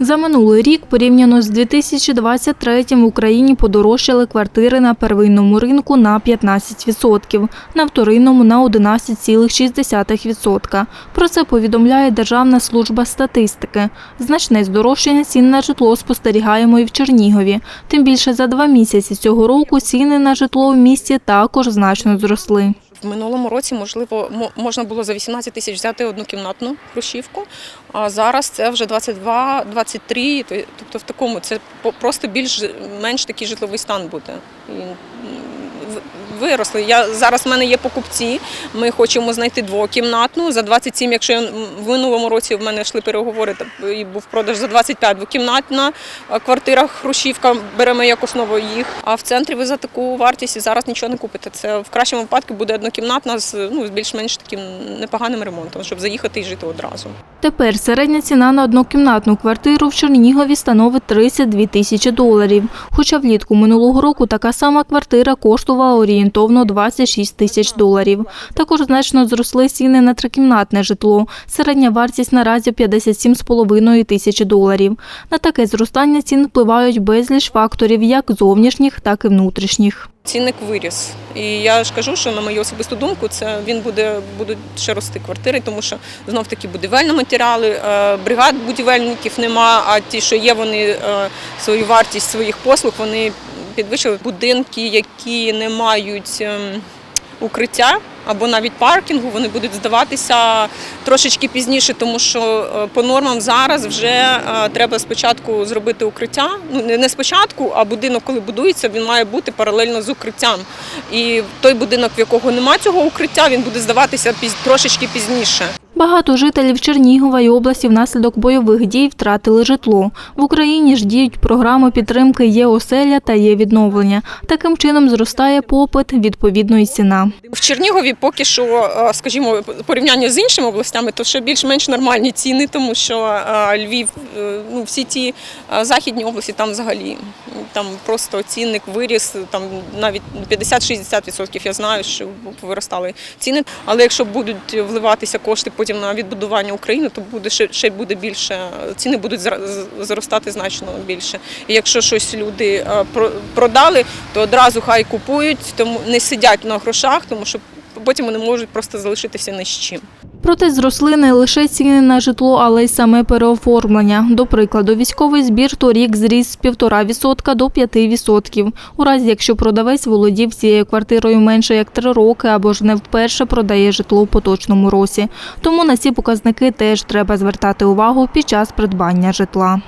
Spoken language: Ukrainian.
За минулий рік порівняно з 2023 в Україні подорожчали квартири на первинному ринку на 15%, на вторинному на 11,6%. Про це повідомляє Державна служба статистики. Значне здорожчання цін на житло спостерігаємо і в Чернігові. Тим більше за два місяці цього року ціни на житло в місті також значно зросли. В минулому році, можливо, мо- можна було за 18 тисяч взяти однокімнатну грошівку, а зараз це вже 22, 23, то- тобто в такому це просто більш менш такий житловий стан буде. Виросли. Я зараз в мене є покупці. Ми хочемо знайти двокімнатну за 27, Якщо в минулому році в мене йшли переговори, і був продаж за 25 двокімнатна квартира Хрущівка. Беремо як основу їх. А в центрі ви за таку вартість і зараз нічого не купите. Це в кращому випадку буде однокімнатна з ну з більш-менш таким непоганим ремонтом, щоб заїхати і жити одразу. Тепер середня ціна на однокімнатну квартиру в Чернігові становить 32 тисячі доларів. Хоча влітку минулого року така сама квартира коштувала орієнтовно 26 тисяч доларів. Також значно зросли ціни на трикімнатне житло. Середня вартість наразі 57,5 тисячі доларів. На таке зростання цін впливають безліч факторів, як зовнішніх, так і внутрішніх. Цінник виріс. І я ж кажу, що на мою особисту думку, це він буде будуть ще рости квартири, тому що знов таки будівельні матеріали, е, бригад будівельників нема. А ті, що є, вони е, свою вартість своїх послуг вони підвищили. Будинки, які не мають ем, укриття або навіть паркінгу, вони будуть здаватися трошечки пізніше, тому що е, по нормам зараз вже треба спочатку зробити укриття. Ну не спочатку, а будинок, коли будується, він має бути паралельно з укриттям. І той будинок, в якого немає цього укриття, він буде здаватися трошечки пізніше. Багато жителів Чернігова і області внаслідок бойових дій втратили житло. В Україні ж діють програми підтримки «Є оселя» та «Є відновлення». Таким чином зростає попит, відповідно і ціна. В Чернігові поки що, е, скажімо, порівняння з іншими областями, то ще більш-менш нормальні ціни, тому що е, Львів, е, ну всі ті західні області, там взагалі там просто цінник виріс, там навіть 50-60% я знаю, що виростали ціни. Але якщо будуть вливатися кошти потім на відбудування України, то буде ще, ще буде більше. Ціни будуть зростати значно більше. І якщо щось люди е, продали, то одразу хай купують, тому не сидять на грошах, тому що потім вони можуть просто залишитися ні з чим. Проте зросли не лише ціни на житло, але й саме переоформлення. До прикладу, військовий збір торік зріс з 1,5% до 5%. У разі, якщо продавець володів цією квартирою менше як 3 роки або ж не вперше продає житло в поточному році. Тому на ці показники теж треба звертати увагу під час придбання житла.